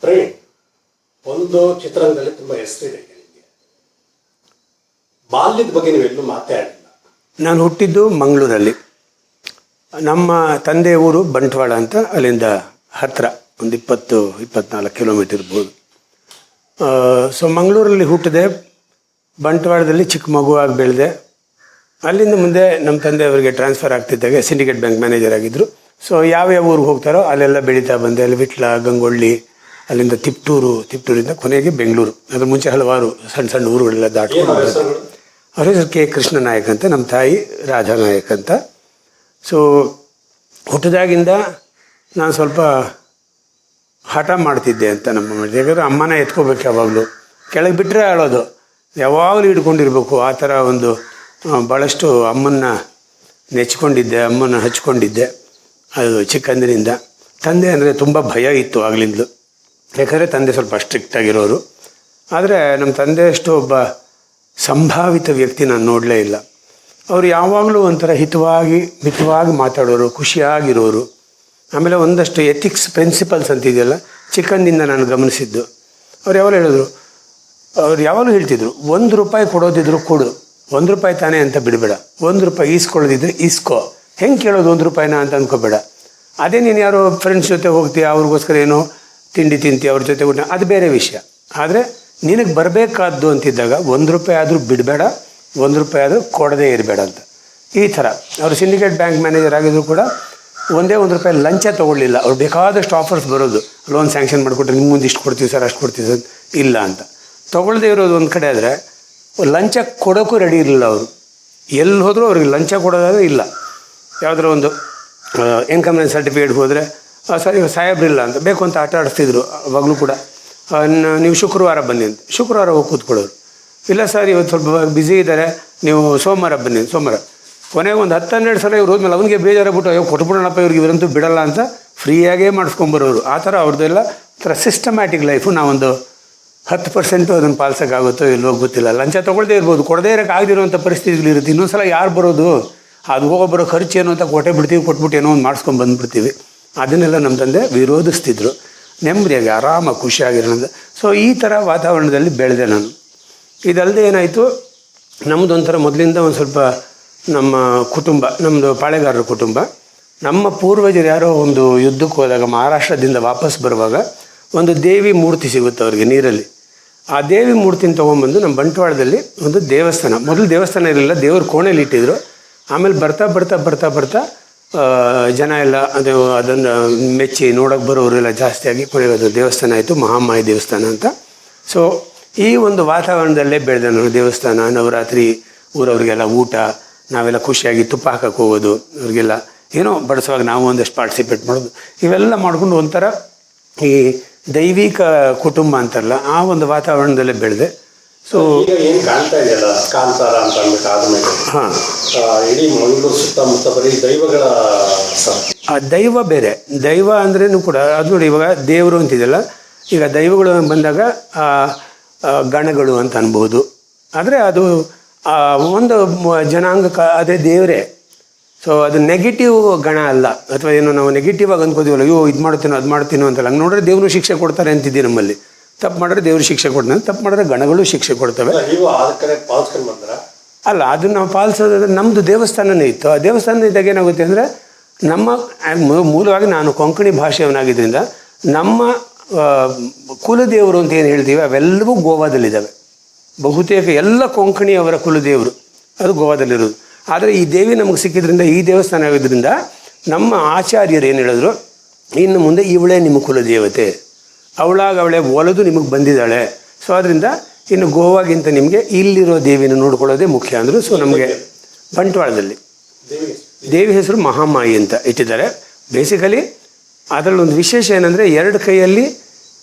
ಪ್ರವೀಣ್ ಒಂದು ಚಿತ್ರರಂಗದಲ್ಲಿ ತುಂಬಾ ಹೆಸರಿದೆ ನಿಮಗೆ. ಬಾಲ್ಯದ ಬಗ್ಗೆ ನೀವೆಲ್ಲೂ ಮಾತಾಡಿಲ್ಲ. ನಾನು ಹುಟ್ಟಿದ್ದು ಮಂಗಳೂರಲ್ಲಿ. ನಮ್ಮ ತಂದೆ ಊರು ಬಂಟ್ವಾಳ ಅಂತ ಅಲ್ಲಿಂದ ಹತ್ತಿರ ಒಂದು ಇಪ್ಪತ್ತು, ಇಪ್ಪತ್ನಾಲ್ಕು ಕಿಲೋಮೀಟರ್ ಇರ್ಬೋದು. ಸೊ ಮಂಗಳೂರಲ್ಲಿ ಹುಟ್ಟಿದೆ. ಬಂಟ್ವಾಳದಲ್ಲಿ ಚಿಕ್ಕ ಮಗುವಾಗಿ ಬೆಳೆದೆ. ಅಲ್ಲಿಂದ ಮುಂದೆ ನಮ್ಮ ತಂದೆಯವರಿಗೆ ಟ್ರಾನ್ಸ್ಫರ್ ಆಗ್ತಿದ್ದಾಗ ಸಿಂಡಿಕೇಟ್ ಬ್ಯಾಂಕ್ ಮ್ಯಾನೇಜರ್ ಆಗಿದ್ದರು ಸೊ ಯಾವ್ಯಾವ ಊರಿಗೆ ಹೋಗ್ತಾರೋ ಅಲ್ಲೆಲ್ಲ ಬೆಳೀತಾ ಬಂದೆ. ಅಲ್ಲಿ ವಿಟ್ಲ, ಗಂಗೊಳ್ಳಿ ಅಲ್ಲಿಂದ ತಿಪ್ಟೂರು ತಿಪ್ಟೂರಿಂದ ಕೊನೆಗೆ ಬೆಂಗಳೂರು. ಅದ್ರ ಮುಂಚೆ ಹಲವಾರು ಸಣ್ಣ ಸಣ್ಣ ಊರುಗಳೆಲ್ಲ ದಾಟಿಕೊಂಡು. ಅವ್ರ ಹೆಸರು ಕೆ ಕೃಷ್ಣ ನಾಯಕ್ ಅಂತ ನಮ್ಮ ತಾಯಿ ರಾಧಾ ನಾಯಕ್ ಅಂತ. ಸೊ ಹುಟ್ಟಿದಾಗಿಂದ ನಾನು ಸ್ವಲ್ಪ ಹಠ ಮಾಡ್ತಿದ್ದೆ ಅಂತ ನಮ್ಮ ಮನೆ ಯಾಕಂದ್ರೆ ಅಮ್ಮನ ಎತ್ಕೋಬೇಕು ಯಾವಾಗಲೂ. ಕೆಳಗೆ ಬಿಟ್ಟರೆ ಆಳೋದು ಯಾವಾಗಲೂ ಹಿಡ್ಕೊಂಡಿರ್ಬೇಕು. ಆ ಥರ ಒಂದು ಭಾಳಷ್ಟು ಅಮ್ಮನ್ನ ನೆಚ್ಕೊಂಡಿದ್ದೆ ಅಮ್ಮನ ಹಚ್ಕೊಂಡಿದ್ದೆ. ಅದು ಚಿಕ್ಕಂದಿನಿಂದ. ತಂದೆ ಅಂದರೆ ತುಂಬ ಭಯ ಇತ್ತು ಆಗ್ಲಿಂದಲೂ. ಯಾಕಂದರೆ ತಂದೆ ಸ್ವಲ್ಪ ಸ್ಟ್ರಿಕ್ಟ್ ಆಗಿರೋರು. ಆದರೆ ನಮ್ಮ ತಂದೆಯಷ್ಟು ಒಬ್ಬ ಸಂಭಾವಿತ ವ್ಯಕ್ತಿ ನಾನು ನೋಡಲೇ ಇಲ್ಲ. ಅವರು ಯಾವಾಗಲೂ ಒಂಥರ ಹಿತವಾಗಿ, ಮಿತವಾಗಿ ಮಾತಾಡೋರು, ಖುಷಿಯಾಗಿರೋರು. ಆಮೇಲೆ ಒಂದಷ್ಟು ಎಥಿಕ್ಸ್ ಪ್ರಿನ್ಸಿಪಲ್ಸ್ ಅಂತಿದೆಯಲ್ಲ ಚಿಕ್ಕಂದಿಂದ ನಾನು ಗಮನಿಸಿದ್ದು. ಅವ್ರು ಯಾವಾಗ ಹೇಳಿದ್ರು, ಅವ್ರು ಯಾವಾಗಲೂ ಹೇಳ್ತಿದ್ರು, ಒಂದು ರೂಪಾಯಿ ಕೊಡೋದಿದ್ರು ಕೊಡು. ಒಂದು ರೂಪಾಯಿ ತಾನೇ ಅಂತ ಬಿಡಬೇಡ. ಒಂದು ರೂಪಾಯಿ ಈಸ್ಕೊಳ್ಳೋದಿದ್ರೆ ಈಸ್ಕೋ. ಹೆಂಗೆ ಕೇಳೋದು ಒಂದು ರೂಪಾಯಿನ ಅಂತ ಅಂದ್ಕೋಬೇಡ ಅದೇ ನೀನು ಯಾರೋ ಫ್ರೆಂಡ್ಸ್ ಜೊತೆ ಹೋಗ್ತೀಯ, ಅವ್ರಿಗೋಸ್ಕರ ಏನೋ ತಿಂಡಿ ತಿಂತಿ ಅವ್ರ ಜೊತೆ ಊಟ, ಅದು ಬೇರೆ ವಿಷಯ. ಆದರೆ ನಿನಗೆ ಬರಬೇಕಾದ್ದು ಅಂತಿದ್ದಾಗ ಒಂದು ರೂಪಾಯಿ ಆದರೂ ಬಿಡಬೇಡ, ಒಂದು ರೂಪಾಯಿ ಆದರೂ ಕೊಡದೇ ಇರಬೇಡ ಅಂತ. ಈ ಥರ. ಅವರು ಸಿಂಡಿಕೇಟ್ ಬ್ಯಾಂಕ್ ಮ್ಯಾನೇಜರ್ ಆಗಿದ್ರು ಕೂಡ ಒಂದೇ ಒಂದು ರೂಪಾಯಿ ಲಂಚ ತೊಗೊಳ್ಳಿಲ್ಲ. ಅವ್ರು ಬೇಕಾದಷ್ಟು ಆಫರ್ಸ್ ಬರೋದು. ಲೋನ್ ಸ್ಯಾಂಕ್ಷನ್ ಮಾಡಿಕೊಟ್ರೆ ನಿಮ್ಮ ಮುಂದೆ ಇಷ್ಟು ಕೊಡ್ತೀವಿ ಸರ್ ಅಷ್ಟು ಕೊಡ್ತೀವಿ ಸರ್ ಇಲ್ಲ ಅಂತ. ತೊಗೊಳ್ದೇ ಇರೋದು ಒಂದು ಕಡೆ ಆದರೆ ಲಂಚ ಕೊಡೋಕ್ಕೂ ರೆಡಿ ಇರಲಿಲ್ಲ ಅವರು. ಎಲ್ಲಿ ಹೋದರೂ ಅವ್ರಿಗೆ ಲಂಚ ಕೊಡೋದಾದ್ರೆ ಇಲ್ಲ. ಯಾವುದರ ಒಂದು ಇನ್ಕಮ್ ಸರ್ಟಿಫಿಕೇಟ್ ಹೋದರೆ ಸಾಹೇಬ್ರಿಲ್ಲ ಅಂತ. ಬೇಕು ಅಂತ ಆಟ ಆಡಿಸ್ತಿದ್ರು, ಅವಾಗಲೂ ಕೂಡ. ನೀವು ಶುಕ್ರವಾರ ಬನ್ನಿ ಅಂತ. ಶುಕ್ರವಾರ ಹೋಗಿ ಕೂತ್ಕೊಳ್ಳೋರು. ಇಲ್ಲ ಸರ್, ಇವತ್ತು ಸ್ವಲ್ಪ ಬ್ಯುಸಿ ಇದ್ದಾರೆ. ನೀವು ಸೋಮವಾರ ಬನ್ನಿ, ಸೋಮವಾರ. ಕೊನೆಗೆ ಒಂದು ಹತ್ತು ಹನ್ನೆರಡು ಸಲ ಇವ್ರು ಹೋದ್ಮೇಲೆ ಅವನಿಗೆ ಬೇಜಾರಾಗ್ಬಿಟ್ಟು, ಅಯ್ಯೋ ಕೊಟ್ಬಿಡೋಣಪ್ಪ ಇವ್ರಿಗೆ, ಇವರಂತೂ ಬಿಡಲ್ಲ ಅಂತ ಫ್ರೀಯಾಗೇ ಮಾಡಿಸ್ಕೊಂಬರೋರು. ಆ ಥರ ಅವ್ರದ್ದೆಲ್ಲ ಒಂಥರ ಸಿಸ್ಟಮ್ಯಾಟಿಕ್ ಲೈಫು ನಾವೊಂದು ಹತ್ತು ಪರ್ಸೆಂಟು ಅದನ್ನು ಪಾಲ್ಸೋಕ್ಕಾಗುತ್ತೋ ಇಲ್ಲವೋ ಗೊತ್ತಿಲ್ಲ. ಲಂಚ ತೊಗೊಳ್ದೇ ಇರ್ಬೋದು. ಕೊಡದೇ ಇರೋಕೆ ಆಗದಿರುವಂಥ ಪರಿಸ್ಥಿತಿಗಳು ಇರುತ್ತೆ. ಇನ್ನೊಂದು ಸಲ ಯಾರು ಬರೋದು? ಅದು ಹೋಗೋ ಬರೋ ಖರ್ಚು ಏನು ಅಂತ ಕೊಟ್ಟೆ ಬಿಡ್ತೀವಿ, ಕೊಟ್ಬಿಟ್ಟು ಏನೋ ಒಂದು ಮಾಡಿಸ್ಕೊಂಡು ಬಂದುಬಿಡ್ತೀವಿ. ಅದನ್ನೆಲ್ಲ ನಮ್ಮ ತಂದೆ ವಿರೋಧಿಸ್ತಿದ್ರು. ನೆಮ್ಮದಿಯಾಗಿ, ಆರಾಮ, ಖುಷಿಯಾಗಿರೋಣ ಸೊ ಈ ಥರ ವಾತಾವರಣದಲ್ಲಿ ಬೆಳೆದೆ ನಾನು. ಇದಲ್ಲದೆ ಏನಾಯಿತು? ನಮ್ಮದೊಂಥರ ಮೊದಲಿಂದ ಒಂದು ಸ್ವಲ್ಪ ನಮ್ಮ ಕುಟುಂಬ ನಮ್ಮದು ಪಾಳೆಗಾರರ ಕುಟುಂಬ. ನಮ್ಮ ಪೂರ್ವಜರು ಯಾರೋ ಒಂದು ಯುದ್ಧಕ್ಕೆ ಹೋದಾಗ, ಮಹಾರಾಷ್ಟ್ರದಿಂದ ವಾಪಸ್ ಬರುವಾಗ ಒಂದು ದೇವಿ ಮೂರ್ತಿ ಸಿಗುತ್ತೆ ಅವ್ರಿಗೆ ನೀರಲ್ಲಿ. ಆ ದೇವಿ ಮೂರ್ತಿನ ತೊಗೊಂಬಂದು ನಮ್ಮ ಬಂಟ್ವಾಳದಲ್ಲಿ ಒಂದು ದೇವಸ್ಥಾನ. ಮೊದಲು ದೇವಸ್ಥಾನ ಇರಲಿಲ್ಲ, ದೇವ್ರ ಕೋಣೆಯಲ್ಲಿ ಇಟ್ಟಿದ್ರು. ಆಮೇಲೆ ಬರ್ತಾ ಬರ್ತಾ ಬರ್ತಾ ಬರ್ತಾ ಜನ ಎಲ್ಲ ಅದು ಅದನ್ನು ಮೆಚ್ಚಿ ನೋಡೋಕೆ ಬರೋರೆಲ್ಲ ಜಾಸ್ತಿಯಾಗಿ ಆಗಿ ಕೊನೆಗೆ ದೇವಸ್ಥಾನ ಆಯಿತು, ಮಹಾಮಾಯಿ ದೇವಸ್ಥಾನ ಅಂತ. ಸೊ ಈ ಒಂದು ವಾತಾವರಣದಲ್ಲೇ ಬೆಳೆದ ನಾನು ದೇವಸ್ಥಾನ, ನವರಾತ್ರಿ, ಊರವ್ರಿಗೆಲ್ಲ ಊಟ, ನಾವೆಲ್ಲ ಖುಷಿಯಾಗಿ ತುಪ್ಪ ಹಾಕಕ್ಕೆ ಹೋಗೋದು, ಅವ್ರಿಗೆಲ್ಲ ಏನೋ ಬಡಿಸುವಾಗ ನಾವು ಒಂದಷ್ಟು ಪಾರ್ಟಿಸಿಪೇಟ್ ಮಾಡೋದು. ಇವೆಲ್ಲ ಮಾಡ್ಕೊಂಡು ಒಂಥರ ಈ ದೈವಿಕ ಕುಟುಂಬ ಅಂತಾರಲ್ಲ, ಆ ಒಂದು ವಾತಾವರಣದಲ್ಲೇ ಬೆಳೆದೆ. ಸೊ ಈಗ ಏನು ಕಾಣ್ತಾ ಇದೆಯಲ್ಲ ಕಾಂತಾರ ಅಂತ ಅಂದ್ಬಿಟ್ಟು ಆದಮೇಲೆ? ಹಾಂ. ಇಡೀ ಮಂಗಳೂರು ಸುತ್ತಮುತ್ತ ಬರೀ ದೈವಗಳ ಆ ದೈವ ಬೇರೆ. ದೈವ ಅಂದ್ರೇನು ಕೂಡ ಅದು ನೋಡಿ ಇವಾಗ ದೇವರು ಅಂತಿದೆಯಲ್ಲ ಈಗ ದೈವಗಳು ಬಂದಾಗ ಆ, ಗಣಗಳು ಅಂತ ಅನ್ಬೋದು. ಆದರೆ ಅದು ಆ, ಒಂದು ಜನಾಂಗ ಜನಾಂಗಕ್ಕೆ ಅದೇ ದೇವರೇ. ಸೊ ಅದು ನೆಗೆಟಿವ್ ಗಣ ಅಲ್ಲ. ಅಥವಾ ಏನು ನಾವು ನೆಗೆಟಿವ್ ಆಗಿ ಅನ್ಕೋತೀವಲ್ಲ ಅಯ್ಯೋ ಇದು ಮಾಡ್ತೀನೋ ಅದು ಮಾಡ್ತೀನೋ ಅಂತಲ್ಲ. ಹಂಗೆ ನೋಡಿದ್ರೆ ದೇವರು ಶಿಕ್ಷೆ ಕೊಡ್ತಾರೆ ಅಂತಿದ್ದೀವಿ ನಮ್ಮಲ್ಲಿ. ತಪ್ಪು ಮಾಡಿದ್ರೆ ದೇವರು ಶಿಕ್ಷೆ ಕೊಡ್ತಾನೆ ತಪ್ಪು ಮಾಡಿದ್ರೆ ಗಣಗಳು ಶಿಕ್ಷೆ ಕೊಡ್ತವೆ. ಅಲ್ಲ, ಅದನ್ನ ನಾವು ಪಾಲಿಸೋದ್ರೆ ನಮ್ದು ದೇವಸ್ಥಾನನೇ ಇತ್ತು. ಆ ದೇವಸ್ಥಾನ ಇದ್ದಾಗ ಏನಾಗುತ್ತೆ ಅಂದರೆ ನಮ್ಮ ಮೂಲವಾಗಿ ನಾನು ಕೊಂಕಣಿ ಭಾಷೆಯವನಾಗಿದ್ದರಿಂದ ನಮ್ಮ ಕುಲದೇವರು ಅಂತ ಏನು ಹೇಳ್ತೀವಿ ಅವೆಲ್ಲವೂ ಗೋವಾದಲ್ಲಿದ್ದಾವೆ. ಬಹುತೇಕ ಎಲ್ಲ ಕೊಂಕಣಿಯವರ ಕುಲದೇವರು ಅದು ಗೋವಾದಲ್ಲಿರೋದು. ಆದರೆ ಈ ದೇವಿ ನಮಗೆ ಸಿಕ್ಕಿದ್ರಿಂದ ಈ ದೇವಸ್ಥಾನ ಆಗಿದ್ದರಿಂದ ನಮ್ಮ ಆಚಾರ್ಯರು ಏನು ಹೇಳಿದ್ರು ಇನ್ನು ಮುಂದೆ ಇವಳೇ ನಿಮ್ಮ ಕುಲದೇವತೆ. ಅವಳಾಗ ಅವಳೆ ಒಲದು ನಿಮಗೆ ಬಂದಿದ್ದಾಳೆ. ಸೊ ಅದರಿಂದ ಇನ್ನು ಗೋವಾಗಿಂತ ನಿಮಗೆ ಇಲ್ಲಿರೋ ದೇವಿನ ನೋಡ್ಕೊಳ್ಳೋದೇ ಮುಖ್ಯ ಅಂದರು ಸೊ ನಮಗೆ ಬಂಟ್ವಾಳದಲ್ಲಿ. ದೇವಿ ಹೆಸರು ಮಹಾಮಾಯಿ ಅಂತ ಇಟ್ಟಿದ್ದಾರೆ. ಬೇಸಿಕಲಿ ಅದರಲ್ಲಿ ಒಂದು ವಿಶೇಷ ಏನಂದರೆ ಎರಡು ಕೈಯಲ್ಲಿ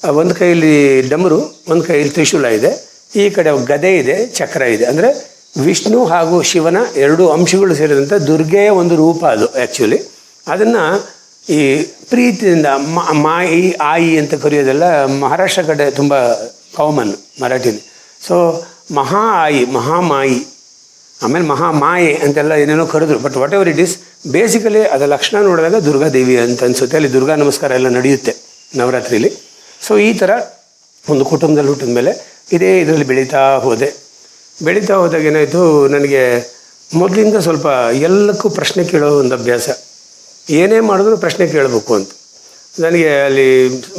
ಒಂದು ಕೈಯಲ್ಲಿ ಡಮರು, ಒಂದು ಕೈಯಲ್ಲಿ ತ್ರಿಶೂಲ ಇದೆ. ಈ ಕಡೆ ಗದೆ ಇದೆ, ಚಕ್ರ ಇದೆ. ಅಂದರೆ ವಿಷ್ಣು ಹಾಗೂ ಶಿವನ ಎರಡು ಅಂಶಗಳು ಸೇರಿದಂಥ ದುರ್ಗೆಯ ಒಂದು ರೂಪ ಅದು ಆ್ಯಕ್ಚುಲಿ ಅದನ್ನು ಈ ಪ್ರೀತಿಯಿಂದ ಮಾಯಿ ಆಯಿ ಅಂತ ಕರೆಯೋದೆಲ್ಲ ಮಹಾರಾಷ್ಟ್ರ ಕಡೆ ತುಂಬ ಕಾಮನ್ ಮರಾಠಿಲಿ ಸೊ ಮಹಾ ಆಯಿ ಮಹಾಮಾಯಿ ಆಮೇಲೆ ಮಹಾಮಾಯೆ ಅಂತೆಲ್ಲ ಏನೇನೋ ಕರೆದ್ರು. But whatever it is basically ಅದರ ಲಕ್ಷಣ ನೋಡಿದಾಗ ದುರ್ಗಾದೇವಿ ಅಂತ ಅನ್ಸುತ್ತೆ. ಅಲ್ಲಿ ದುರ್ಗಾ ನಮಸ್ಕಾರ ಎಲ್ಲ ನಡೆಯುತ್ತೆ ನವರಾತ್ರಿಲಿ. ಸೊ ಈ ಥರ ಒಂದು ಕುಟುಂಬದಲ್ಲಿ ಹುಟ್ಟಿದ ಮೇಲೆ ಇದೇ ಇದರಲ್ಲಿ ಬೆಳೀತಾ ಹೋದೆ. ಬೆಳೀತಾ ಹೋದಾಗ ಏನಾಯಿತು, ನನಗೆ ಮೊದಲಿಂದ ಸ್ವಲ್ಪ ಎಲ್ಲಕ್ಕೂ ಪ್ರಶ್ನೆ ಕೇಳೋ ಒಂದು ಅಭ್ಯಾಸ. ಏನೇ ಮಾಡಿದ್ರು ಪ್ರಶ್ನೆ ಕೇಳಬೇಕು ಅಂತ. ನನಗೆ ಅಲ್ಲಿ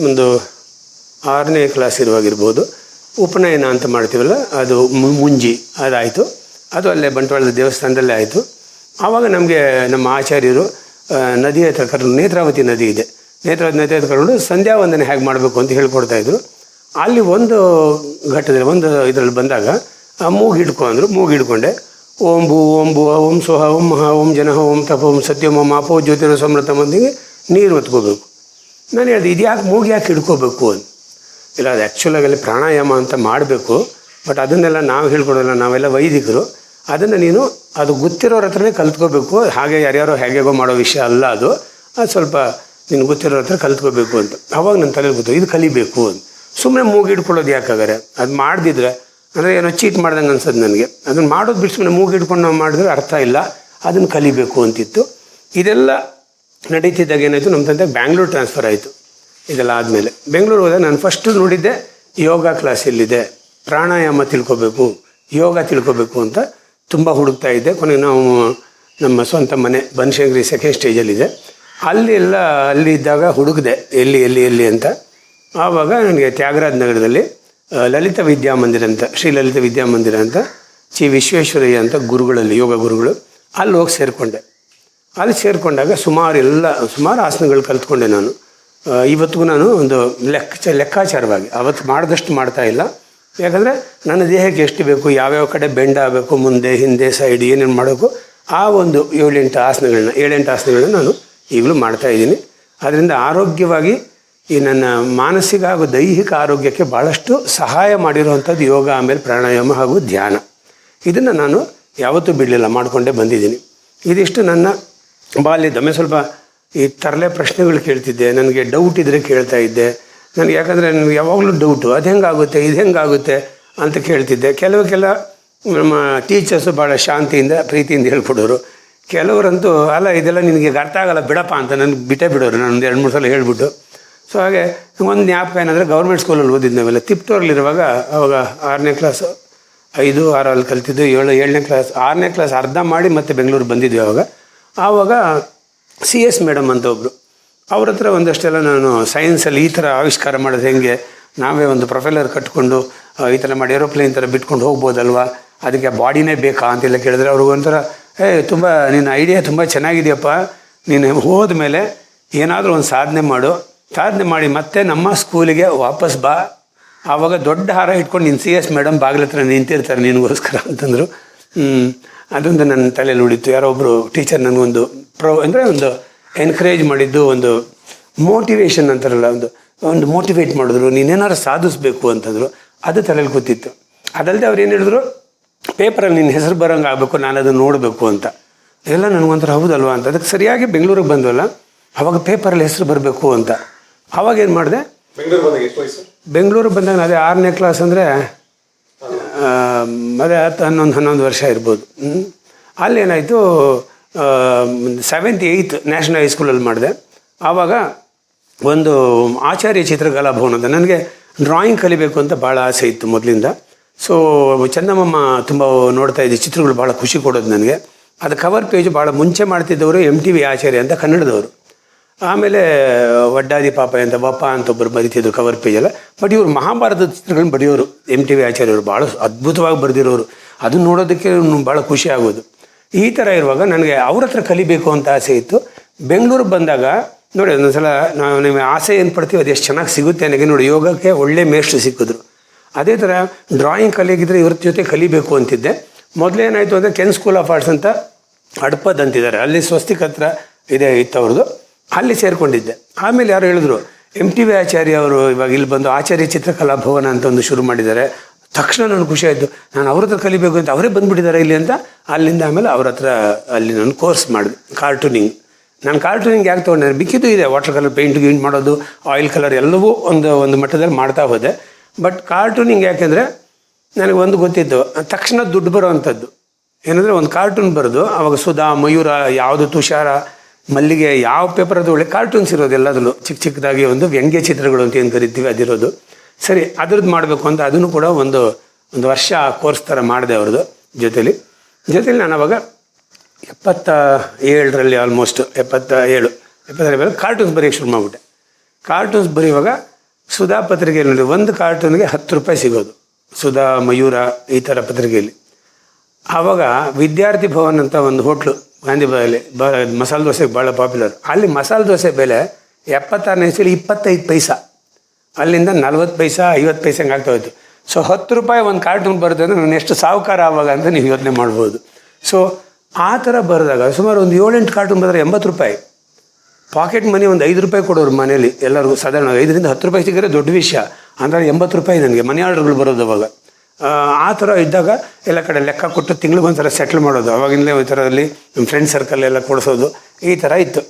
ಒಂದು ಆರನೇ ಕ್ಲಾಸ್ ಇರುವಾಗಿರ್ಬೋದು. ಉಪನಯನ ಅಂತ ಮಾಡ್ತೀವಲ್ಲ, ಅದು ಮುಂಜಿ, ಅದಾಯಿತು. ಅದು ಅಲ್ಲೇ ಬಂಟ್ವಾಳದ ದೇವಸ್ಥಾನದಲ್ಲೇ ಆಯಿತು. ಆವಾಗ ನಮಗೆ ನಮ್ಮ ಆಚಾರ್ಯರು ನದಿ ಹತ್ರ ಕರ್ಕೊಂಡು, ನೇತ್ರಾವತಿ ನದಿ ಇದೆ. ನೇತ್ರಾವತಿ ನದಿ ಹತ್ರ ಕರ್ಕೊಂಡು ಸಂಧ್ಯಾ ವಂದನೆ ಹೇಗೆ ಮಾಡಬೇಕು ಅಂತ ಹೇಳ್ಕೊಡ್ತಾ ಇದ್ರು. ಅಲ್ಲಿ ಒಂದು ಘಟ್ಟದಲ್ಲಿ, ಒಂದು ಇದರಲ್ಲಿ ಬಂದಾಗ, ಆ ಮೂಗು ಹಿಡ್ಕೊ ಅಂದರು ಮೂಗು ಹಿಡ್ಕೊಂಡೆ ಓಂ ಭೂ ಓಂ ಭೂ ಓಂ ಸ್ವಹ ಓಂ ಮಹ, ಓಂ ಜನ ಓಂ ತಪ, ಓಂ ಸತ್ಯ ಓಂ ಮಾಪೋ ಜ್ಯೋತಿರ ಸಮೃತ ಮಂದಿಗೆ ನೀರು ಹೊತ್ಕೋಬೇಕು. ನಾನು ಹೇಳಿದೆ, ಇದು ಯಾಕೆ ಮೂಗು ಯಾಕೆ ಹಿಡ್ಕೋಬೇಕು ಅಂತ. ಇಲ್ಲ, ಅದು ಆ್ಯಕ್ಚುಲಾಗಿ ಪ್ರಾಣಾಯಾಮ ಅಂತ ಮಾಡಬೇಕು ಬಟ್ ಅದನ್ನೆಲ್ಲ ನಾವು ಹೇಳ್ಕೊಡೋಲ್ಲ, ನಾವೆಲ್ಲ ವೈದಿಕರು. ಅದನ್ನು ನೀನು, ಅದು ಗೊತ್ತಿರೋರ ಹತ್ರನೇ ಕಲ್ತ್ಕೋಬೇಕು. ಹಾಗೆ ಯಾರ್ಯಾರೋ ಹೇಗೆಗೋ ಮಾಡೋ ವಿಷಯ ಅಲ್ಲ ಅದು. ಅದು ಸ್ವಲ್ಪ ನೀನು ಗೊತ್ತಿರೋರ ಹತ್ರ ಕಲ್ತ್ಕೋಬೇಕು ಅಂತ. ಅವಾಗ ನನ್ನ ತಲೆ ಗೊತ್ತು, ಇದು ಕಲಿಬೇಕು ಅಂತ. ಸುಮ್ಮನೆ ಮೂಗು ಹಿಡ್ಕೊಳ್ಳೋದು ಯಾಕಾಗಾರೆ? ಅದು ಮಾಡ್ದಿದ್ರೆ ಅಂದರೆ ಏನೋ ಚೀಟ್ ಮಾಡ್ದಂಗೆ ಅನ್ಸೋದು ನನಗೆ. ಅದನ್ನು ಮಾಡೋದು ಸುಮ್ಮನೆ ಮೂಗು ಹಿಡ್ಕೊಂಡು ನಾವು ಮಾಡಿದ್ರೆ ಅರ್ಥ ಇಲ್ಲ. ಅದನ್ನು ಕಲಿಬೇಕು ಅಂತಿತ್ತು. ಇದೆಲ್ಲ ನಡೀತಿದ್ದಾಗ ಏನಾಯಿತು? ನಮ್ಮ ತಂದೆ ಬ್ಯಾಂಗ್ಳೂರ್ ಟ್ರಾನ್ಸ್ಫರ್ ಆಯಿತು. ಇದೆಲ್ಲ ಆದಮೇಲೆ. ಬೆಂಗಳೂರು ಹೋದಾಗ ನಾನು ಫಸ್ಟು ನೋಡಿದ್ದೆ, ಯೋಗ ಕ್ಲಾಸ್ ಎಲ್ಲಿದೆ? ಪ್ರಾಣಾಯಾಮ ತಿಳ್ಕೊಬೇಕು, ಯೋಗ ತಿಳ್ಕೊಬೇಕು ಅಂತ ತುಂಬ ಹುಡುಕ್ತಾ ಇದ್ದೆ. ಕೊನೆಗೆ ನಾವು ನಮ್ಮ ಸ್ವಂತ ಮನೆ ಬನಶಂಕರಿ ಸೆಕೆಂಡ್ ಸ್ಟೇಜಲ್ಲಿದೆ ಅಲ್ಲಿ ಎಲ್ಲ, ಅಲ್ಲಿ ಇದ್ದಾಗ ಹುಡುಕಿದೆ, ಎಲ್ಲಿ ಎಲ್ಲಿ ಎಲ್ಲಿ ಅಂತ. ಆವಾಗ ನನಗೆ ತ್ಯಾಗರಾಜ ನಗರದಲ್ಲಿ ಲಲಿತ ವಿದ್ಯಾಮಂದಿರ ಅಂತ, ಶ್ರೀ ಲಲಿತ ವಿದ್ಯಾಮಂದಿರ ಅಂತ, ಶ್ರೀ ವಿಶ್ವೇಶ್ವರಯ್ಯ ಅಂತ ಗುರುಗಳಲ್ಲಿ, ಯೋಗ ಗುರುಗಳು ಅಲ್ಲಿ ಹೋಗಿ ಸೇರಿಕೊಂಡೆ. ಅಲ್ಲಿ ಸೇರಿಕೊಂಡಾಗ ಸುಮಾರು ಎಲ್ಲ, ಸುಮಾರು ಆಸನಗಳು ಕಲ್ತ್ಕೊಂಡೆ ನಾನು. ಇವತ್ತಿಗೂ ನಾನು ಒಂದು ಲೆಕ್ಕ ಲೆಕ್ಕಾಚಾರವಾಗಿ, ಅವತ್ತು ಮಾಡಿದಷ್ಟು ಮಾಡ್ತಾ ಇಲ್ಲ. ಯಾಕಂದರೆ ನನ್ನ ದೇಹಕ್ಕೆ ಎಷ್ಟು ಬೇಕು, ಯಾವ್ಯಾವ ಕಡೆ ಬೆಂಡ್ ಆಗಬೇಕು, ಮುಂದೆ, ಹಿಂದೆ, ಸೈಡ್, ಏನೇನು ಮಾಡಬೇಕು, ಆ ಒಂದು ಏಳೆಂಟು ಆಸನಗಳನ್ನ ಏಳೆಂಟು ಆಸನಗಳನ್ನ ನಾನು ಈಗಲೂ ಮಾಡ್ತಾ ಇದ್ದೀನಿ. ಅದರಿಂದ ಆರೋಗ್ಯವಾಗಿ ಈ ನನ್ನ ಮಾನಸಿಕ ಹಾಗೂ ದೈಹಿಕ ಆರೋಗ್ಯಕ್ಕೆ ಭಾಳಷ್ಟು ಸಹಾಯ ಮಾಡಿರುವಂಥದ್ದು ಯೋಗ, ಆಮೇಲೆ ಪ್ರಾಣಾಯಾಮ ಹಾಗೂ ಧ್ಯಾನ. ಇದನ್ನು ನಾನು ಯಾವತ್ತೂ ಬಿಡಲಿಲ್ಲ, ಮಾಡಿಕೊಂಡೇ ಬಂದಿದ್ದೀನಿ. ಇದಿಷ್ಟು ನನ್ನ ಬಾಲ್ಯದ ಮೇಲೆ ಸ್ವಲ್ಪ ಈ ತರಲೆ ಪ್ರಶ್ನೆಗಳು ಕೇಳ್ತಿದ್ದೆ, ನನಗೆ ಡೌಟ್ ಇದ್ದರೆ ಕೇಳ್ತಾ ಇದ್ದೆ. ನನಗೆ ಯಾಕಂದರೆ ನನಗೆ ಯಾವಾಗಲೂ ಡೌಟು ಅದು ಹೆಂಗಾಗುತ್ತೆ, ಇದು ಹೆಂಗಾಗುತ್ತೆ? ಅಂತ ಕೇಳ್ತಿದ್ದೆ. ಕೆಲವಕ್ಕೆಲ್ಲ ನಮ್ಮ ಟೀಚರ್ಸು ಭಾಳ ಶಾಂತಿಯಿಂದ, ಪ್ರೀತಿಯಿಂದ ಹೇಳ್ಕೊಡೋರು. ಕೆಲವರಂತೂ, ಅಲ್ಲ, ಇದೆಲ್ಲ ನಿನಗೆ ಅರ್ಥ ಆಗಲ್ಲ, ಬಿಡಪ್ಪ ಅಂತ ನನಗೆ ಬಿಟ್ಟೇ ಬಿಡೋರು. ನಾನು ಒಂದು ಎರಡು ಮೂರು ಸಲ ಹೇಳ್ಬಿಟ್ಟು. ಸೊ ಹಾಗೆ ಒಂದು ಜ್ಞಾಪಕ ಏನಂದರೆ ಗೌರ್ಮೆಂಟ್ ಸ್ಕೂಲಲ್ಲಿ ಓದಿದ್ದು ನಾವೆಲ್ಲ ತಿಪ್ಟೂರಲ್ಲಿರುವಾಗ ಅವಾಗ ಆರನೇ ಕ್ಲಾಸ್ ಐದು ಆರಲ್ಲಿ ಕಲ್ತಿದ್ದು, ಏಳು, ಏಳನೇ ಕ್ಲಾಸ್ ಆರನೇ ಕ್ಲಾಸ್ ಅರ್ಧ ಮಾಡಿ ಮತ್ತೆ ಬೆಂಗಳೂರು ಬಂದಿದ್ವಿ ಅವಾಗ. ಆವಾಗ ಸಿ ಎಸ್ ಮೇಡಮ್ ಅಂತ ಒಬ್ಬರು ಅವ್ರ ಹತ್ರ ಒಂದಷ್ಟೆಲ್ಲ ನಾನು ಸೈನ್ಸಲ್ಲಿ ಈ ಥರ ಆವಿಷ್ಕಾರ ಮಾಡೋದು ಹೆಂಗೆ? ನಾವೇ ಒಂದು ಪ್ರೊಫೆಲರ್ ಕಟ್ಕೊಂಡು ಈ ಥರ ಮಾಡಿ ಏರೋಪ್ಲೇನ್ ಥರ ಬಿಟ್ಕೊಂಡು ಹೋಗ್ಬೋದಲ್ವಾ? ಅದಕ್ಕೆ ಬಾಡಿನೇ ಬೇಕಾ ಅಂತೆಲ್ಲ ಕೇಳಿದ್ರೆ ಅವ್ರಿಗೆ ಒಂಥರ, ಏ, ತುಂಬ, ನಿನ್ನ ಐಡಿಯಾ ತುಂಬ ಚೆನ್ನಾಗಿದೆಯಪ್ಪ. ನೀನು ಹೋದ ಮೇಲೆ ಏನಾದರೂ ಒಂದು ಸಾಧನೆ ಮಾಡು. ಸಾಧನೆ ಮಾಡಿ, ಮತ್ತೆ ನಮ್ಮ ಸ್ಕೂಲಿಗೆ ವಾಪಸ್ ಬಾ. ಆವಾಗ ದೊಡ್ಡ ಹಾರ ಇಟ್ಕೊಂಡು ನಿನ್ನ ಸಿ ಎಸ್ ಮೇಡಮ್ ಬಾಗಿಲ ಹತ್ರ ನಿಂತಿರ್ತಾರೆ ನಿನಗೋಸ್ಕರ, ಅಂತಂದರು. ಅದೊಂದು ನನ್ನ ತಲೆಯಲ್ಲಿ ಉಳಿತು. ಯಾರೋ ಒಬ್ಬರು ಟೀಚರ್ ನನಗೊಂದು ಪ್ರೊ, ಅಂದರೆ ಒಂದು ಎನ್ಕರೇಜ್ ಮಾಡಿದ್ದು, ಒಂದು ಮೋಟಿವೇಶನ್ ಅಂತಾರಲ್ಲ, ಒಂದು ಒಂದು ಮೋಟಿವೇಟ್ ಮಾಡಿದ್ರು. ನೀನೇನಾರು ಸಾಧಿಸ್ಬೇಕು ಅಂತಂದರು. ಅದು ತಲೆಯಲ್ಲಿ ಕೂತಿತ್ತು. ಅದಲ್ಲದೆ ಅವ್ರು ಏನು ಹೇಳಿದ್ರು, ಪೇಪರಲ್ಲಿ ನಿನ್ನ ಹೆಸರು ಬರೋಂಗೆ ಆಗಬೇಕು ನಾನು ಅದನ್ನು ನೋಡಬೇಕು ಅಂತ. ಎಲ್ಲ ನನಗೊಂಥರ ಹೌದಲ್ವಾ ಅಂತ. ಅದಕ್ಕೆ ಸರಿಯಾಗಿ ಬೆಂಗಳೂರಿಗೆ ಬಂದವಲ್ಲ, ಅವಾಗ ಪೇಪರಲ್ಲಿ ಹೆಸರು ಬರಬೇಕು ಅಂತ. ಅವಾಗ ಏನು ಮಾಡಿದೆ? ಬೆಂಗಳೂರು ಬಂದಾಗ ಅದೇ ಆರನೇ ಕ್ಲಾಸ್ ಅಂದರೆ ಅದೇ ಹತ್ತು ಹನ್ನೊಂದು ಹನ್ನೊಂದು ವರ್ಷ ಇರ್ಬೋದು. ಅಲ್ಲೇನಾಯಿತು ಸೆವೆಂತ್ ಏಯ್ತ್ ನ್ಯಾಷನಲ್ ಹೈಸ್ಕೂಲಲ್ಲಿ ಮಾಡಿದೆ. ಆವಾಗ ಒಂದು ಆಚಾರ್ಯ ಚಿತ್ರಕಲಾ ಭವನ ಅಂತ ನನಗೆ ಡ್ರಾಯಿಂಗ್ ಕಲಿಬೇಕು ಅಂತ ಭಾಳ ಆಸೆ ಇತ್ತು ಮೊದಲಿಂದ. ಸೊ ಚಂದಮಮ್ಮ ತುಂಬ ನೋಡ್ತಾ ಇದ್ದೆ ಚಿತ್ರಗಳು ಭಾಳ ಖುಷಿ ಕೊಡೋದು ನನಗೆ. ಅದು ಕವರ್ ಪೇಜ್ ಭಾಳ ಮುಂಚೆ ಮಾಡ್ತಿದ್ದವರು ಎಂ ಟಿ ವಿ ಆಚಾರ್ಯ ಅಂತ ಕನ್ನಡದವರು. ಆಮೇಲೆ, ವಡ್ಡಾದಿ ಪಾಪ ಅಂತ ಬಪ್ಪ ಅಂತ ಒಬ್ಬರು ಬರಿತಿದ್ರು ಕವರ್ ಪೇಜೆಲ್ಲ ಬಟ್ ಇವರು ಮಹಾಭಾರತದ ಚಿತ್ರಗಳನ್ನ ಬರೆಯೋರು ಎಂ ಟಿ ವಿ ಆಚಾರ್ಯವರು ಭಾಳ ಅದ್ಭುತವಾಗಿ ಬರೆದಿರೋರು. ಅದನ್ನು ನೋಡೋದಕ್ಕೆ ಭಾಳ ಖುಷಿ ಆಗೋದು. ಈ ಥರ ಇರುವಾಗ ನನಗೆ ಅವ್ರ ಹತ್ರ ಕಲಿಬೇಕು ಅಂತ ಆಸೆ ಇತ್ತು. ಬೆಂಗಳೂರಿಗೆ ಬಂದಾಗ, ನೋಡಿ ಒಂದೊಂದ್ಸಲ ನಾವು ನಿಮಗೆ ಆಸೆ ಏನು ಪಡ್ತೀವಿ, ಅದು ಎಷ್ಟು ಚೆನ್ನಾಗಿ ಸಿಗುತ್ತೆ ನನಗೆ ನೋಡಿ, ಯೋಗಕ್ಕೆ ಒಳ್ಳೆ ಮೇಷ್ಟ್ರು ಸಿಕ್ಕಿದ್ರು. ಅದೇ ಥರ ಡ್ರಾಯಿಂಗ್ ಕಲಿಯಾಗಿದ್ರೆ ಇವ್ರ ಜೊತೆ ಕಲಿಬೇಕು ಅಂತಿದ್ದೆ. ಮೊದಲೇನಾಯಿತು ಅಂದರೆ ಕೆನ್ ಸ್ಕೂಲ್ ಆಫ್ ಆರ್ಟ್ಸ್ ಅಂತ ಹಡ್ಪದ್ ಅಂತಿದ್ದಾರೆ. ಅಲ್ಲಿ ಸ್ವಸ್ತಿಕ ಹತ್ರ ಇದೆ ಇತ್ತು ಅವ್ರದ್ದು ಅಲ್ಲಿ ಸೇರಿಕೊಂಡಿದ್ದೆ. ಆಮೇಲೆ ಯಾರು ಹೇಳಿದ್ರು ಎಂ ಟಿ ವಿ ಆಚಾರ್ಯ ಅವರು ಇವಾಗ ಇಲ್ಲಿ ಬಂದು ಆಚಾರ್ಯ ಚಿತ್ರಕಲಾ ಭವನ ಅಂತ ಒಂದು ಶುರು ಮಾಡಿದ್ದಾರೆ. ತಕ್ಷಣ ನನಗೆ ಖುಷಿ ಆಯಿತು ನಾನು ಅವ್ರ ಹತ್ರ ಕಲಿಬೇಕು ಅಂತ ಅವರೇ ಬಂದುಬಿಟ್ಟಿದ್ದಾರೆ ಇಲ್ಲಿ ಅಂತ. ಅಲ್ಲಿಂದ ಆಮೇಲೆ ಅವ್ರ ಹತ್ರ ಅಲ್ಲಿ ನಾನು ಕೋರ್ಸ್ ಮಾಡಿದೆ ಕಾರ್ಟೂನಿಂಗ್ ನಾನು ಕಾರ್ಟೂನಿಂಗ್ ಯಾಕೆ ತೊಗೊಂಡೆ ಬಿಕ್ಕಿದ್ದು ಇದೆ ವಾಟರ್ ಕಲರ್ ಪೇಂಟ್ ಗೀಂಟ್ ಮಾಡೋದು ಆಯಿಲ್ ಕಲರ್ ಎಲ್ಲವೂ ಒಂದು ಒಂದು ಮಟ್ಟದಲ್ಲಿ ಮಾಡ್ತಾ ಹೋದೆ. ಬಟ್ ಕಾರ್ಟೂನಿಂಗ್ ಯಾಕೆಂದರೆ ನನಗೆ ಒಂದು ಗೊತ್ತಿತ್ತು, ತಕ್ಷಣ ದುಡ್ಡು ಬರೋವಂಥದ್ದು ಏನಂದರೆ ಒಂದು ಕಾರ್ಟೂನ್ ಬರೆದು, ಅವಾಗ ಸುಧಾ, ಮಯೂರ, ಯಾವುದು, ತುಷಾರ ಮಲ್ಲಿಗೆ ಯಾವ ಪೇಪರ್ ಅದು ಒಳ್ಳೆ ಕಾರ್ಟೂನ್ಸ್ ಇರೋದು ಎಲ್ಲದಲ್ಲೂ ಚಿಕ್ಕ ಚಿಕ್ಕದಾಗಿ ಒಂದು ವ್ಯಂಗ್ಯ ಚಿತ್ರಗಳು ಅಂತ ಏನು ಕರಿತೀವಿ ಅದಿರೋದು. ಸರಿ, ಅದ್ರದ್ದು ಮಾಡಬೇಕು ಅಂತ ಅದನ್ನು ಕೂಡ ಒಂದು ಒಂದು ವರ್ಷ ಕೋರ್ಸ್ ಥರ ಮಾಡಿದೆ ಅವ್ರದ್ದು ಜೊತೇಲಿ. ಜೊತೇಲಿ ನಾನು ಅವಾಗ ಎಪ್ಪತ್ತ ಏಳರಲ್ಲಿ ಆಲ್ಮೋಸ್ಟ್ ಎಪ್ಪತ್ತ ಏಳು ಎಪ್ಪತ್ತರ ಮೇಲೆ ಕಾರ್ಟೂನ್ಸ್ ಬರೆಯೋಕ್ಕೆ ಶುರು ಮಾಡಿಬಿಟ್ಟೆ. ಕಾರ್ಟೂನ್ಸ್ ಬರೆಯುವಾಗ ಸುಧಾ ಪತ್ರಿಕೆಯಲ್ಲಿ ಒಂದು ಕಾರ್ಟೂನ್ಗೆ ಹತ್ತು ರೂಪಾಯಿ ಸಿಗೋದು. ಸುಧಾ, ಮಯೂರ ಈ ಥರ ಪತ್ರಿಕೆಯಲ್ಲಿ. ಆವಾಗ ವಿದ್ಯಾರ್ಥಿ ಭವನ್ ಅಂತ ಒಂದು ಹೋಟ್ಲು ಗಾಂಧಿಬಾದಲ್ಲಿ ಬ, ಮಸಾಲೆ ದೋಸೆ ಭಾಳ ಪಾಪ್ಯುಲರ್ ಅಲ್ಲಿ ಮಸಾಲೆ ದೋಸೆ ಬೆಲೆ ಎಪ್ಪತ್ತಾರನೇ ಇಸ್ವಿಲಿ ಇಪ್ಪತ್ತೈದು ಪೈಸಾ. ಅಲ್ಲಿಂದ ನಲ್ವತ್ತು ಪೈಸಾ, ಐವತ್ತು ಪೈಸೆ ಹಂಗೆ ಆಗ್ತಾ ಹೋಯ್ತು. ಸೊ ಹತ್ತು ರೂಪಾಯಿ ಒಂದು ಕಾರ್ಟೂನ್ ಬರುತ್ತೆ ಅಂದರೆ ನಾನು ಎಷ್ಟು ಸಾಹುಕಾರ ಆವಾಗ ಅಂತ ನೀವು ಯೋಚನೆ ಮಾಡ್ಬೋದು. ಸೊ ಆ ಥರ ಬರೆದಾಗ ಸುಮಾರು ಒಂದು ಏಳೆಂಟು ಕಾರ್ಟೂನ್ ಬಂದರೆ ಎಂಬತ್ತು ರೂಪಾಯಿ. ಪಾಕೆಟ್ ಮನಿ ಒಂದು ಐದು ರೂಪಾಯಿ ಕೊಡೋರು ಮನೇಲಿ ಎಲ್ಲರಿಗೂ ಸಾಧಾರಣ ಐದರಿಂದ ಹತ್ತು ರೂಪಾಯಿ ಸಿಕ್ಕರೆ ದೊಡ್ಡ ವಿಷಯ. ಅಂದರೆ ಎಂಬತ್ತು ರೂಪಾಯಿ ನನಗೆ. ಮನಿ ಆರ್ಡರ್ಗಳು ಬರೋದು ಅವಾಗ. ಆ, ಥರ ಇದ್ದಾಗ ಎಲ್ಲ ಕಡೆ ಲೆಕ್ಕ ಕೊಟ್ಟು ತಿಂಗ್ಳಿಗೆ ಒಂಥರ ಸೆಟ್ಲ್ ಮಾಡೋದು. ಅವಾಗಿಂದಲೇ ಈ ಥರದಲ್ಲಿ ನಮ್ಮ ಫ್ರೆಂಡ್ ಸರ್ಕಲ್ ಎಲ್ಲ ಕೊಡಿಸೋದು. ಈ ಥರ ಇತ್ತು.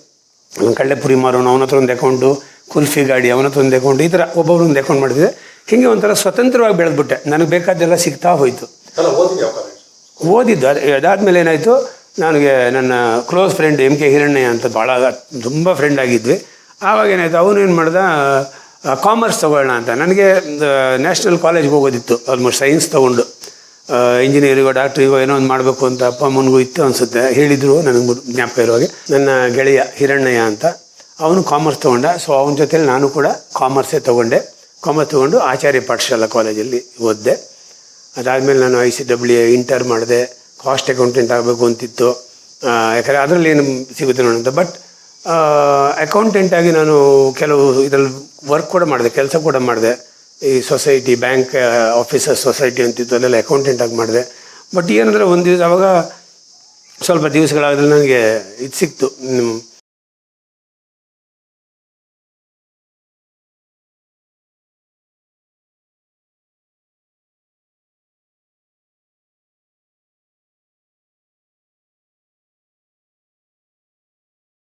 ಕಳ್ಳೆಪುರಿ ಮಾರೋನು ಅವನ ಹತ್ರ ಒಂದು ಅಕೌಂಟು ಕುಲ್ಫಿ ಗಾಡಿ ಅವನ ಹತ್ರ ಒಂದು ಅಕೌಂಟ್ ಈ ಥರ ಒಬ್ಬೊಬ್ಬರು ಒಂದು ಅಕೌಂಟ್ ಮಾಡಿದೆ ಹೀಗೆ ಒಂಥರ ಸ್ವತಂತ್ರವಾಗಿ ಬೆಳೆದ್ಬಿಟ್ಟೆ. ನನಗೆ ಬೇಕಾದ್ದೆಲ್ಲ ಸಿಗ್ತಾ ಹೋಯಿತು. ಓದಿದ್ದು. ಅದು ಅದಾದಮೇಲೆ ಏನಾಯಿತು? ನನಗೆ ನನ್ನ close friend M K Hirannaiah ಅಂತ ಭಾಳ ತುಂಬ ಫ್ರೆಂಡ್ ಆಗಿದ್ವಿ. ಆವಾಗ ಏನಾಯಿತು? ಅವನು ಏನು ಮಾಡ್ದ? ಕಾಮರ್ಸ್ ತೊಗೊಳ್ಳೋಣ ಅಂತ. ನನಗೆ ನ್ಯಾಷನಲ್ ಕಾಲೇಜ್ಗೆ ಹೋಗೋದಿತ್ತು ಆಲ್ಮೋಸ್ಟ್ ಸೈನ್ಸ್ ತೊಗೊಂಡು. ಇಂಜಿನಿಯರಿಗೋ ಡಾಕ್ಟ್ರಿಗೋ ಏನೋ ಒಂದು ಮಾಡಬೇಕು ಅಂತ ಅಪ್ಪ ಅಮ್ಮನಿಗೂ ಇತ್ತು ಅನಿಸುತ್ತೆ. ಹೇಳಿದರು, ನನಗೆ ಜ್ಞಾಪಕ ಇರುವಾಗೆ. ನನ್ನ ಗೆಳೆಯ ಹಿರಣ್ಣಯ್ಯ ಅಂತ, ಅವನು ಕಾಮರ್ಸ್ ತೊಗೊಂಡ. ಸೊ ಅವನ ಜೊತೆಲಿ ನಾನು ಕೂಡ ಕಾಮರ್ಸೇ ತೊಗೊಂಡೆ. ಕಾಮರ್ಸ್ ತೊಗೊಂಡು ಆಚಾರ್ಯ ಪಾಠಶಾಲಾ ಕಾಲೇಜಲ್ಲಿ ಓದಿದೆ. ಅದಾದಮೇಲೆ ನಾನು ಐ ಸಿ ಡಬ್ಲ್ಯೂ ಇಂಟರ್ ಮಾಡಿದೆ. ಕಾಸ್ಟ್ ಅಕೌಂಟೆಂಟ್ ಆಗಬೇಕು ಅಂತಿತ್ತು. ಯಾಕಂದರೆ ಅದರಲ್ಲಿ ಏನು ಸಿಗುತ್ತೆ ನೋಡೋಣ ಅಂತ. ಬಟ್ ಅಕೌಂಟೆಂಟ್ ಆಗಿ ನಾನು ಕೆಲವು ಇದರಲ್ಲಿ ವರ್ಕ್ ಕೂಡ ಮಾಡಿದೆ, ಕೆಲಸ ಕೂಡ ಮಾಡಿದೆ. ಈ ಸೊಸೈಟಿ ಬ್ಯಾಂಕ್ ಆಫೀಸರ್ ಸೊಸೈಟಿ ಅಂತಿತ್ತು ಅಲ್ಲೆಲ್ಲ ಅಕೌಂಟೆಂಟ್ ಆಗಿ ಮಾಡಿದೆ. ಬಟ್ ಏನಂದರೆ ಒಂದು ದಿವಸ ಅವಾಗ ಸ್ವಲ್ಪ ದಿವಸಗಳಾದ್ರೆ ನನಗೆ ಇದು ಸಿಕ್ತು.